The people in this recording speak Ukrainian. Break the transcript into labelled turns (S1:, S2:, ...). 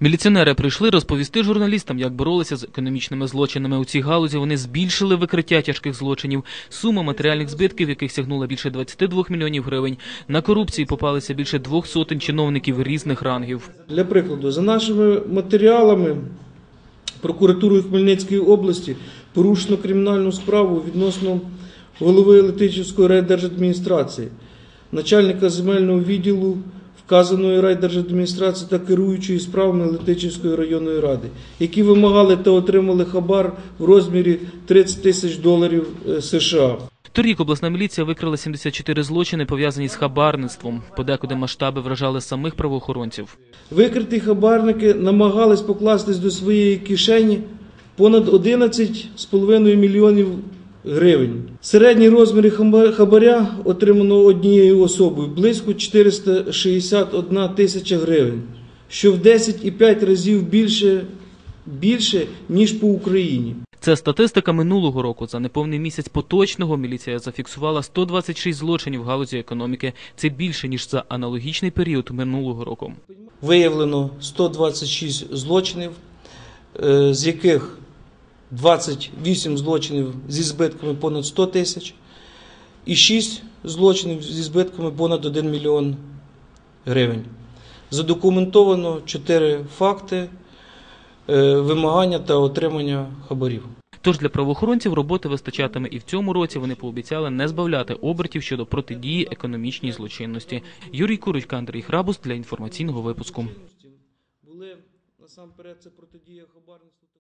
S1: Міліціонери прийшли розповісти журналістам, як боролися з економічними злочинами. У цій галузі вони збільшили викриття тяжких злочинів. Сума матеріальних збитків, яких сягнула більше 22 мільйонів гривень. На корупції попалися більше двох сотень чиновників різних рангів.
S2: Для прикладу, за нашими матеріалами, прокуратурою Хмельницької області порушено кримінальну справу відносно голови Летичівської райдержадміністрації, начальника земельного відділу вказаної райдержадміністрації та керуючої справами Летичівської районної ради, які вимагали та отримали хабар в розмірі 30 тисяч доларів е, США.
S1: Торік обласна міліція викрила 74 злочини, пов'язані з хабарництвом. Подекуди масштаби вражали самих правоохоронців.
S2: Викриті хабарники намагались покластись до своєї кишені понад 11,5 мільйонів гривень. Середні розміри хаба- хабаря, отриманого однією особою, близько 461 тисяча гривень, що в 10,5 разів більше, більше, ніж по Україні.
S1: Це статистика минулого року. За неповний місяць поточного міліція зафіксувала 126 злочинів в галузі економіки. Це більше ніж за аналогічний період минулого року.
S2: Виявлено 126 злочинів, е, з яких 28 злочинів зі збитками понад 100 тисяч і 6 злочинів зі збитками понад 1 мільйон гривень. Задокументовано 4 факти е, вимагання та отримання хабарів.
S1: Тож для правоохоронців роботи вистачатиме і в цьому році вони пообіцяли не збавляти обертів щодо протидії економічній злочинності. Юрій Курочка, Андрій Храбус для інформаційного випуску.
S2: Були насамперед це протидія хабарництву.